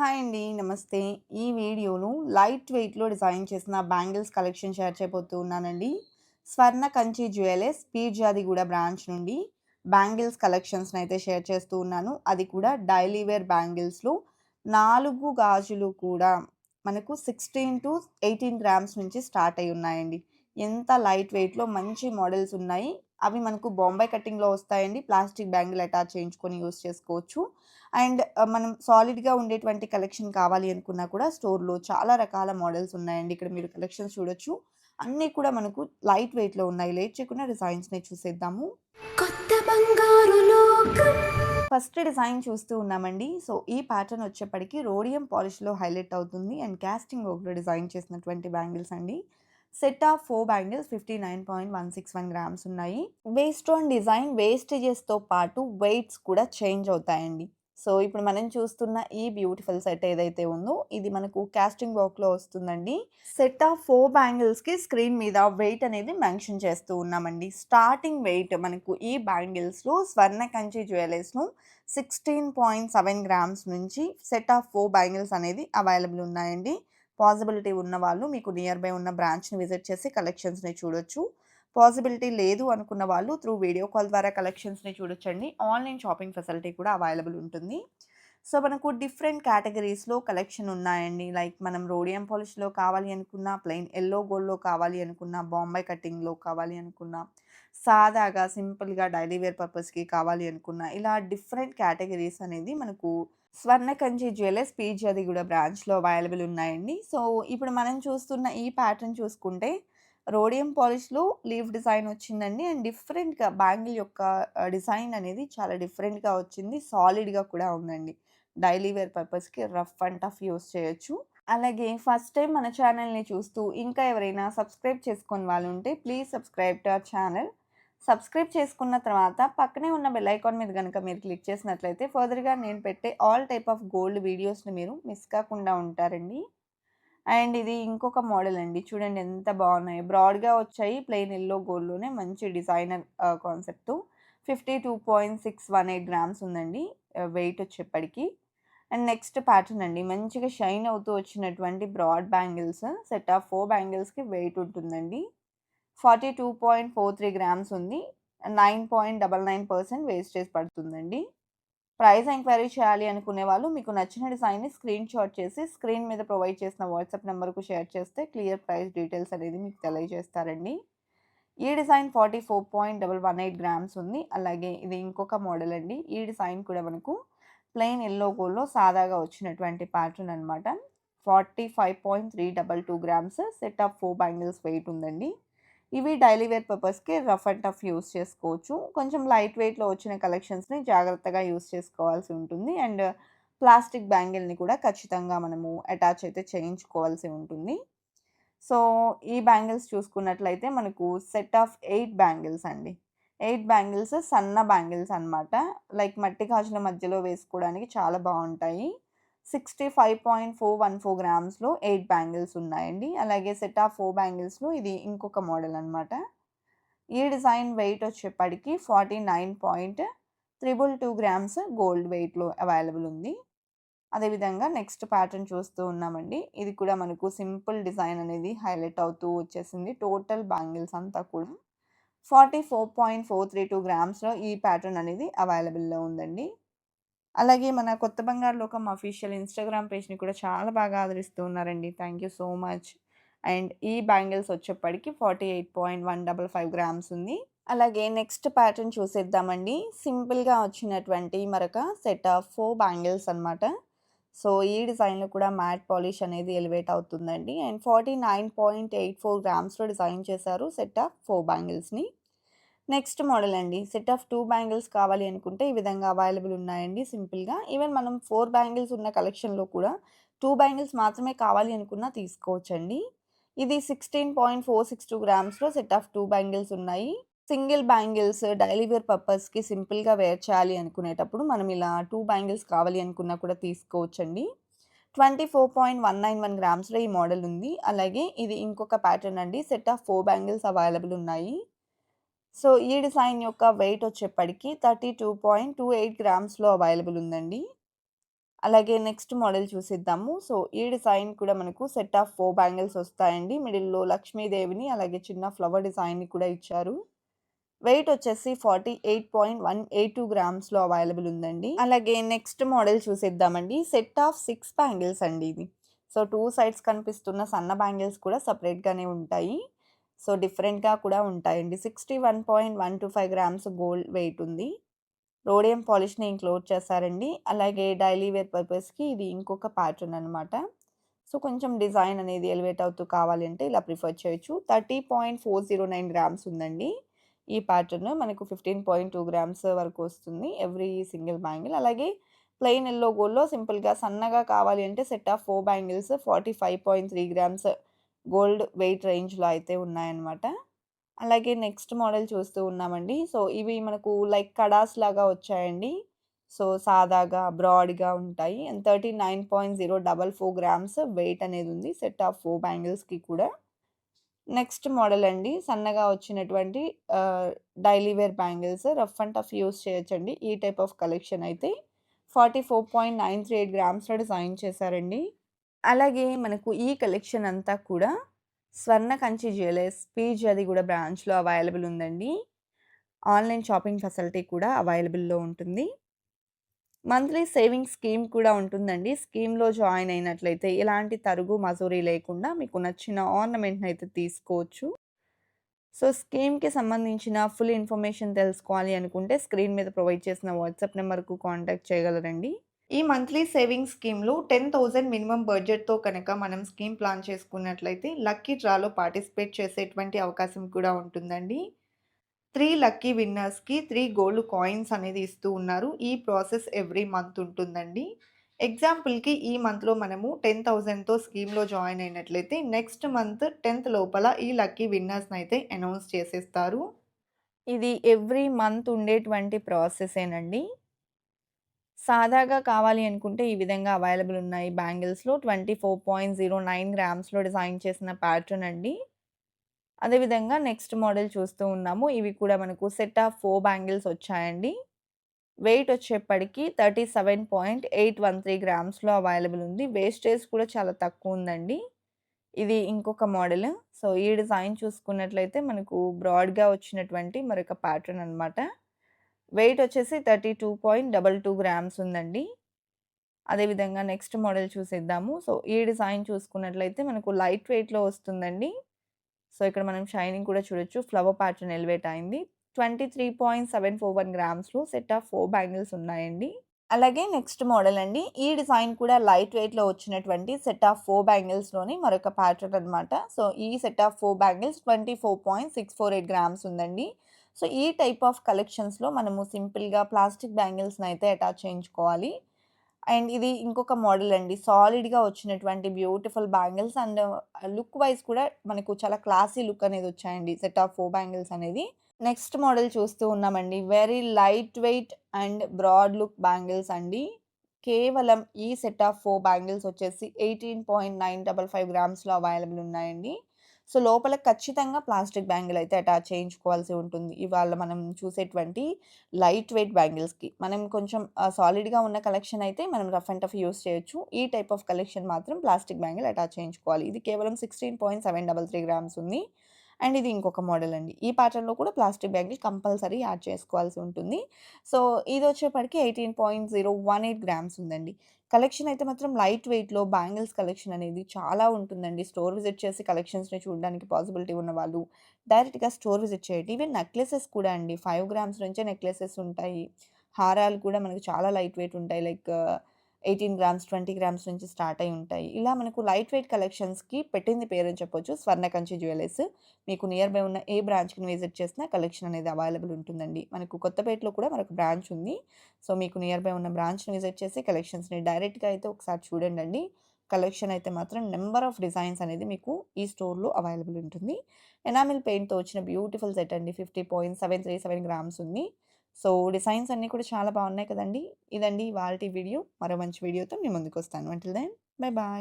Hi అండి. నమస్తే. ఈ వీడియోలో లైట్ వెయిట్‌లో డిజైన్ చేసిన బ్యాంగిల్స్ కలెక్షన్ షేర్ చేయబోతూ ఉన్నానండి. స్వర్ణ కంచి జ్యువెలర్స్ పీర్జాదిగూడ బ్రాంచ్ నుండి బ్యాంగిల్స్ కలెక్షన్స్ని అయితే షేర్ చేస్తూ ఉన్నాను. అది కూడా డైలీ వేర్ బ్యాంగిల్స్‌లో నాలుగు గాజులు కూడా మనకు 16-18 గ్రామ్స్ నుంచి స్టార్ట్ అయి ఉన్నాయండి. ఎంత లైట్ వెయిట్‌లో మంచి మోడల్స్ ఉన్నాయి. అవి మనకు బొంబాయి కటింగ్‌లో వస్తాయండి. ప్లాస్టిక్ బ్యాంగిల్ అటాచ్ చేయించుకొని యూజ్ చేసుకోవచ్చు. అండ్ మనం సాలిడ్‌గా ఉండేటువంటి కలెక్షన్ కావాలి అనుకున్నా కూడా స్టోర్‌లో చాలా రకాల మోడల్స్ ఉన్నాయండి. ఇక్కడ మీరు కలెక్షన్స్ చూడొచ్చు. అన్నీ కూడా మనకు లైట్ వెయిట్‌లో ఉన్నాయి. లేట్ చేయకుండా డిజైన్స్‌ని చూసేద్దాము. కొత్త బంగారు లోకం ఫస్ట్ డిజైన్ చూస్తూ ఉన్నామండి. సో, ఈ ప్యాటర్న్ వచ్చేప్పటికి రోడియం పాలిష్‌లో హైలైట్ అవుతుంది. అండ్ కాస్టింగ్ వర్క్‌లో డిజైన్ చేసినటువంటి బ్యాంగిల్స్ అండి. Set of four bangles 59.161 grams ఉన్నాయి. వేస్ట్ ఆన్ డిజైన్ వేస్టేజెస్‌తో పాటు వెయిట్స్ కూడా చేంజ్ అవుతాయండి. సో, ఇప్పుడు మనం చూస్తున్న ఈ బ్యూటిఫుల్ సెట్ ఏదైతే ఉందో ఇది మనకు కాస్టింగ్ వర్క్‌లో వస్తుందండి. సెట్ ఆఫ్ ఫోర్ బ్యాంగిల్స్‌కి స్క్రీన్ మీద వెయిట్ అనేది మెన్షన్ చేస్తూ ఉన్నామండి. స్టార్టింగ్ వెయిట్ మనకు ఈ బ్యాంగిల్స్‌లో స్వర్ణ కంచి జ్యువెలర్స్‌లో 16.7 గ్రామ్స్ నుంచి సెట్ ఆఫ్ ఫోర్ బ్యాంగిల్స్ అనేది అవైలబుల్ ఉన్నాయండి. పాసిబిలిటీ ఉన్నవాళ్ళు మీకు నియర్ బై ఉన్న బ్రాంచ్‌ని విజిట్ చేసి కలెక్షన్స్‌ని చూడొచ్చు. పాసిబిలిటీ లేదు అనుకున్న వాళ్ళు త్రూ వీడియో కాల్ ద్వారా కలెక్షన్స్‌ని చూడొచ్చండి. ఆన్‌లైన్ షాపింగ్ ఫెసిలిటీ కూడా అవైలబుల్ ఉంటుంది. సో, మనకు డిఫరెంట్ కేటగిరీస్లో కలెక్షన్ ఉన్నాయండి. లైక్ మనం రోడియం పాలిష్‌లో కావాలి అనుకున్నా, ప్లెయిన్ ఎల్లో గోల్డ్‌లో కావాలి అనుకున్నా, బాంబే కటింగ్‌లో కావాలి అనుకున్నా, సాదాగా సింపుల్‌గా డైలీ వేర్ పర్పస్‌కి కావాలి అనుకున్నా, ఇలా డిఫరెంట్ కేటగిరీస్ అనేది మనకు స్వర్ణ కంచి జ్యువెలర్స్ కూడా బ్రాంచ్‌లో అవైలబుల్ ఉన్నాయండి. సో, ఇప్పుడు మనం చూస్తున్న ఈ ప్యాటర్న్ చూసుకుంటే రోడియం పాలిష్‌లో లీఫ్ డిజైన్ వచ్చిందండి. అండ్ డిఫరెంట్‌గా బ్యాంగిల్ యొక్క డిజైన్ అనేది చాలా డిఫరెంట్‌గా వచ్చింది. సాలిడ్‌గా కూడా ఉందండి. డైలీ వేర్ పర్పస్‌కి రఫ్ అండ్ టఫ్ యూజ్ చేయొచ్చు. అలాగే ఫస్ట్ టైం మన ఛానల్‌ని చూస్తూ ఇంకా ఎవరైనా సబ్స్క్రైబ్ చేసుకొని వాళ్ళు ఉంటే please subscribe to our channel. Subscribe చేసుకున్న తర్వాత పక్కనే ఉన్న బెల్ ఐకాన్ మీద కనుక మీరు క్లిక్ చేసినట్లయితే ఫర్దర్‌గా నేను పెట్టే ఆల్ టైప్ ఆఫ్ గోల్డ్ వీడియోస్‌ని మీరు మిస్ కాకుండా ఉంటారండి. అండ్ ఇది ఇంకొక మోడల్ అండి. చూడండి ఎంత బాగున్నాయి బ్రాడ్‌గా వచ్చాయి. ప్లెయిన్ ఎల్లో గోల్డ్‌లోనే మంచి designer concept fifty two point six one eight grams ఉందండి. వెయిట్ వచ్చేప్పటికి. అండ్ నెక్స్ట్ ప్యాటర్న్ అండి. మంచిగా షైన్ అవుతూ వచ్చినటువంటి broad bangles. Set of four బ్యాంగిల్స్‌కి weight ఉంటుందండి. 42.43 గ్రామ్స్ ఉంది. 9.99% వేస్టేజ్ పడుతుందండి. ప్రైస్ ఎంక్వైరీ చేయాలి అనుకునే వాళ్ళు మీకు నచ్చిన డిజైన్‌ని స్క్రీన్‌షాట్ చేసి స్క్రీన్ మీద ప్రొవైడ్ చేసిన వాట్సాప్ నెంబర్కు షేర్ చేస్తే క్లియర్ ప్రైస్ డీటెయిల్స్ అనేది మీకు తెలియజేస్తారండి. ఈ డిజైన్ 44.118 గ్రామ్స్ ఉంది. అలాగే ఇది ఇంకొక మోడల్ అండి. ఈ డిజైన్ కూడా మనకు ప్లెయిన్ ఎల్లో గోల్లో సాదాగా వచ్చినటువంటి ప్యాటర్న్ అనమాట. 45.322 grams set of four bangles weight ఉందండి. ఇవి డైలీ వేర్ పర్పస్‌కి రఫ్ అండ్ టఫ్ యూజ్ చేసుకోవచ్చు. కొంచెం లైట్ వెయిట్‌లో వచ్చిన కలెక్షన్స్‌ని జాగ్రత్తగా యూజ్ చేసుకోవాల్సి ఉంటుంది. అండ్ ప్లాస్టిక్ బ్యాంగిల్‌ని కూడా ఖచ్చితంగా మనము అటాచ్ అయితే చేయించుకోవాల్సి ఉంటుంది. సో, ఈ బ్యాంగిల్స్ చూసుకున్నట్లయితే మనకు సెట్ ఆఫ్ ఎయిట్ బ్యాంగిల్స్ అండి. ఎయిట్ బ్యాంగిల్స్ సన్న బ్యాంగిల్స్ అనమాట. లైక్ మట్టి గాజుల మధ్యలో వేసుకోవడానికి చాలా బాగుంటాయి sixty five point four one four గ్రామ్స్‌లో eight bangles ఉన్నాయండి. అలాగే సెట్ ఆఫ్ ఫోర్ బ్యాంగిల్స్‌లో ఇది ఇంకొక మోడల్ అనమాట. ఈ డిజైన్ వెయిట్ వచ్చేప్పటికి 49.322 గ్రామ్స్ గోల్డ్ వెయిట్‌లో అవైలబుల్ ఉంది. అదేవిధంగా నెక్స్ట్ ప్యాటర్న్ చూస్తూ ఉన్నామండి. ఇది కూడా మనకు సింపుల్ డిజైన్ అనేది హైలైట్ అవుతూ వచ్చేసింది. టోటల్ బ్యాంగిల్స్ అంతా కూడా 44.432 గ్రామ్స్‌లో ఈ ప్యాటర్న్ అనేది అవైలబుల్‌లో ఉందండి. అలాగే మన కొత్త బంగారు లోకం అఫీషియల్ ఇన్‌స్టాగ్రామ్ పేజ్‌ని కూడా చాలా బాగా ఆదరిస్తూ ఉన్నారండి. Thank you so much. And ఈ బ్యాంగిల్స్ వచ్చేప్పటికి 48.155 గ్రామ్స్ ఉంది. అలాగే నెక్స్ట్ ప్యాటర్న్ చూసేద్దామండి. సింపుల్‌గా వచ్చినటువంటి మరొక సెట్ ఆఫ్ ఫోర్ బ్యాంగిల్స్ అనమాట. సో, ఈ డిజైన్‌లో కూడా మ్యాట్ పాలిష్ అనేది ఎలివేట్ అవుతుందండి. అండ్ 49.84 గ్రామ్స్‌లో డిజైన్ చేశారు సెట్ ఆఫ్ ఫోర్ బ్యాంగిల్స్‌ని. నెక్స్ట్ మోడల్ అండి. సెట్ ఆఫ్ టూ బ్యాంగిల్స్ కావాలి అనుకుంటే ఈ విధంగా అవైలబుల్ ఉన్నాయండి సింపుల్‌గా. ఈవెన్ మనం ఫోర్ బ్యాంగిల్స్ ఉన్న కలెక్షన్‌లో కూడా టూ బ్యాంగిల్స్ మాత్రమే కావాలి అనుకున్నా తీసుకోవచ్చండి. ఇది 16.462 గ్రామ్స్‌లో సెట్ ఆఫ్ టూ బ్యాంగిల్స్ ఉన్నాయి. సింగిల్ బ్యాంగిల్స్ డైలీ వేర్ పర్పస్‌కి సింపుల్‌గా వేర్ చేయాలి అనుకునేటప్పుడు మనం ఇలా టూ బ్యాంగిల్స్ కావాలి అనుకున్నా కూడా తీసుకోవచ్చండి. 24.191 గ్రామ్స్‌లో ఈ మోడల్ ఉంది. అలాగే ఇది ఇంకొక ప్యాటర్న్ అండి. Set of four bangles available ఉన్నాయి. సో, ఈ డిజైన్ యొక్క వెయిట్ వచ్చేప్పటికి 32.28 గ్రామ్స్‌లో అవైలబుల్ ఉందండి. అలాగే నెక్స్ట్ మోడల్ చూసిద్దాము. సో, ఈ డిజైన్ కూడా మనకు సెట్ ఆఫ్ ఫోర్ బ్యాంగిల్స్ వస్తాయండి. మిడిల్‌లో లక్ష్మీదేవిని అలాగే చిన్న ఫ్లవర్ డిజైన్‌ని కూడా ఇచ్చారు. వెయిట్ వచ్చేసి 48.182 గ్రామ్స్‌లో అవైలబుల్ ఉందండి. అలాగే నెక్స్ట్ మోడల్ చూసేద్దామండి. సెట్ ఆఫ్ సిక్స్ బ్యాంగిల్స్ అండి ఇది. సో, టూ సైడ్స్ కనిపిస్తున్న సన్న బ్యాంగిల్స్ కూడా సపరేట్గానే ఉంటాయి. సో, డిఫరెంట్‌గా కూడా ఉంటాయండి. 61.125 గ్రామ్స్ గోల్డ్ వెయిట్ ఉంది. రోడియం పాలిష్‌ని ఇంక్లూడ్ చేశారండి. అలాగే డైలీ వేర్ పర్పస్‌కి ఇది ఇంకొక ప్యాటర్న్ అనమాట. సో, కొంచెం డిజైన్ అనేది ఎలివేట్ అవుతూ కావాలంటే ఇలా ప్రిఫర్ చేయొచ్చు. 30.409 గ్రామ్స్ ఉందండి. ఈ ప్యాటర్న్ మనకు 15.2 గ్రామ్స్ వరకు వస్తుంది. Every single bangle. అలాగే ప్లెయిన్ ఎల్లో గోల్డ్‌లో సింపుల్‌గా సన్నగా కావాలి అంటే set of four bangles 45.3 grams gold weight రేంజ్‌లో అయితే ఉన్నాయన్నమాట. అలాగే నెక్స్ట్ మోడల్ చూస్తూ ఉన్నామండి. సో, ఇవి మనకు లైక్ కడాస్ లాగా వచ్చాయండి. సో, సాదాగా, బ్రాడ్‌గా ఉంటాయి. అండ్ 39.044 గ్రామ్స్ వెయిట్ అనేది ఉంది. సెట్ ఆఫ్ ఫోర్ బ్యాంగిల్స్‌కి కూడా. నెక్స్ట్ మోడల్ అండి. సన్నగా వచ్చినటువంటి daily wear bangles rough and tough use చేయొచ్చండి. ఈ టైప్ ఆఫ్ కలెక్షన్ అయితే 44.938 గ్రామ్స్‌లో డిజైన్ చేశారండి. అలాగే మనకు ఈ కలెక్షన్ అంతా కూడా స్వర్ణ కంచి జ్యువెలర్స్ కూడా బ్రాంచ్‌లో అవైలబుల్ ఉందండి. ఆన్‌లైన్ షాపింగ్ ఫెసిలిటీ కూడా అవైలబుల్‌లో ఉంటుంది. మంత్లీ సేవింగ్స్ స్కీమ్ కూడా ఉంటుందండి. స్కీమ్‌లో జాయిన్ అయినట్లయితే ఎలాంటి తరుగు, మజూరీ లేకుండా మీకు నచ్చిన ఆర్నమెంట్ని అయితే తీసుకోవచ్చు. సో, స్కీమ్‌కి సంబంధించిన ఫుల్ ఇన్ఫర్మేషన్ తెలుసుకోవాలి అనుకుంటే స్క్రీన్ మీద ప్రొవైడ్ చేసిన వాట్సాప్ నెంబర్కు కాంటాక్ట్ చేయగలరండి. ఈ మంత్లీ సేవింగ్స్ స్కీమ్‌లో టెన్ థౌజండ్ మినిమం బడ్జెట్‌తో కనుక మనం స్కీమ్ ప్లాన్ చేసుకున్నట్లయితే లక్కీ డ్రాలో పార్టిసిపేట్ చేసేటువంటి అవకాశం కూడా ఉంటుందండి. త్రీ లక్కీ విన్నర్స్‌కి త్రీ గోల్డ్ కాయిన్స్ అనేది ఇస్తూ ఉన్నారు. ఈ ప్రాసెస్ ఎవ్రీ మంత్ ఉంటుందండి. ఎగ్జాంపుల్‌కి ఈ మంత్‌లో మనము 10,000తో స్కీమ్‌లో జాయిన్ అయినట్లయితే నెక్స్ట్ మంత్ 10థ్ లోపల ఈ లక్కీ విన్నర్స్ని అయితే అనౌన్స్ చేసేస్తారు. ఇది ఎవ్రీ మంత్ ఉండేటువంటి ప్రాసెసేనండి. సాదాగా కావాలి అనుకుంటే ఈ విధంగా అవైలబుల్ ఉన్నాయి బ్యాంగిల్స్‌లో 24.09 గ్రామ్స్‌లో డిజైన్ చేసిన ప్యాటర్న్ అండి. అదేవిధంగా నెక్స్ట్ మోడల్ చూస్తూ ఉన్నాము. ఇవి కూడా మనకు సెట్ ఆఫ్ ఫోర్ బ్యాంగిల్స్ వచ్చాయండి. వెయిట్ వచ్చేప్పటికి 37.813 గ్రామ్స్‌లో అవైలబుల్ ఉంది. వేస్టేజ్ కూడా చాలా తక్కువ ఉందండి. ఇది ఇంకొక మోడల్. సో, ఈ డిజైన్ చూసుకున్నట్లయితే మనకు బ్రాడ్‌గా వచ్చినటువంటి మరొక ప్యాటర్న్ అనమాట. వెయిట్ వచ్చేసి 32.22 గ్రామ్స్ ఉందండి. అదేవిధంగా నెక్స్ట్ మోడల్ చూసేద్దాము. సో, ఈ డిజైన్ చూసుకున్నట్లయితే మనకు లైట్ వెయిట్‌లో వస్తుందండి. సో, ఇక్కడ మనం షైనింగ్ కూడా చూడొచ్చు. ఫ్లవర్ ప్యాటర్న్ ఎలివేట్ అయింది. 23.741 గ్రామ్స్‌లో సెట్ ఆఫ్ ఫోర్ బ్యాంగిల్స్ ఉన్నాయండి. అలాగే నెక్స్ట్ మోడల్ అండి. ఈ డిజైన్ కూడా లైట్ వెయిట్‌లో వచ్చినటువంటి సెట్ ఆఫ్ ఫోర్ బ్యాంగిల్స్‌లోని మరొక ప్యాటర్న్ అనమాట. సో, ఈ set of four bangles 24.648 grams ఉందండి. సో, ఈ టైప్ ఆఫ్ కలెక్షన్స్‌లో మనము సింపుల్‌గా ప్లాస్టిక్ బ్యాంగిల్స్ని అయితే అటాచ్ చేయించుకోవాలి. అండ్ ఇది ఇంకొక మోడల్ అండి. సాలిడ్‌గా వచ్చినటువంటి beautiful bangles and look wise కూడా మనకు చాలా క్లాసీ లుక్ అనేది వచ్చాయండి. సెట్ ఆఫ్ ఫోర్ బ్యాంగిల్స్ అనేది. నెక్స్ట్ మోడల్ చూస్తూ ఉన్నామండి. Very light weight and broad look bangles అండి. కేవలం ఈ సెట్ ఆఫ్ ఫోర్ బ్యాంగిల్స్ వచ్చేసి 18.955 గ్రామ్స్‌లో అవైలబుల్ ఉన్నాయండి. సో, లోపల ఖచ్చితంగా ప్లాస్టిక్ బ్యాంగిల్ అయితే అటాచ్ చేయించుకోవాల్సి ఉంటుంది. ఇవాళ మనం చూసేటువంటి లైట్ వెయిట్ బ్యాంగిల్స్‌కి. మనం కొంచెం సాలిడ్‌గా ఉన్న కలెక్షన్ అయితే మనం రఫ్ అండ్ టఫ్ యూస్ చేయొచ్చు. ఈ టైప్ ఆఫ్ కలెక్షన్ మాత్రం ప్లాస్టిక్ బ్యాంగిల్ అటాచ్ చేయించుకోవాలి. ఇది కేవలం 16.733 గ్రామ్స్ ఉంది. అండ్ ఇది ఇంకొక మోడల్ అండి. ఈ ప్యాటర్న్‌లో కూడా ప్లాస్టిక్ బ్యాగ్లు కంపల్సరీ యాడ్ చేసుకోవాల్సి ఉంటుంది. సో, ఇది వచ్చేప్పటికి 18.018 గ్రామ్స్ ఉందండి. కలెక్షన్ అయితే మాత్రం లైట్ వెయిట్‌లో బ్యాంగిల్స్ కలెక్షన్ అనేది చాలా ఉంటుందండి. స్టోర్ విజిట్ చేసి కలెక్షన్స్‌ని చూడడానికి పాసిబిలిటీ ఉన్నవాళ్ళు డైరెక్ట్‌గా స్టోర్ విజిట్ చేయండి. ఈవెన్ నెక్లెసెస్ కూడా అండి ఫైవ్ గ్రామ్స్ నుంచే నెక్లెసెస్ ఉంటాయి. హారాలు కూడా మనకు చాలా లైట్ వెయిట్ ఉంటాయి. లైక్ 18 గ్రామ్స్, 20 గ్రామ్స్ నుంచి స్టార్ట్ అయ్యి ఉంటాయి. ఇలా మనకు లైట్ వెయిట్ కలెక్షన్స్‌కి పెట్టింది పేరు చెప్పొచ్చు. స్వర్ణ కంచి జ్యువెలర్స్. మీకు నియర్ బై ఉన్న ఏ బ్రాంచ్కి విజిట్ చేసినా కలెక్షన్ అనేది అవైలబుల్ ఉంటుందండి. మనకు కొత్తపేటలో కూడా మనకు బ్రాంచ్ ఉంది. సో, మీకు నియర్ బై ఉన్న బ్రాంచ్‌ని విజిట్ చేసి కలెక్షన్స్‌ని డైరెక్ట్‌గా అయితే ఒకసారి చూడండండి. కలెక్షన్ అయితే మాత్రం నెంబర్ ఆఫ్ డిజైన్స్ అనేది మీకు ఈ స్టోర్‌లో అవైలబుల్ ఉంటుంది. ఎనామిల్ పెయింట్‌తో వచ్చిన బ్యూటిఫుల్ సెట్ అండి. 50.737 గ్రామ్స్ ఉంది. సో, డిజైన్స్ అన్నీ కూడా చాలా బాగున్నాయి కదండీ! ఇదండి వాళ్ళ వీడియో. మరో మంచి వీడియోతో మీ ముందుకొస్తాను. Until then bye bye.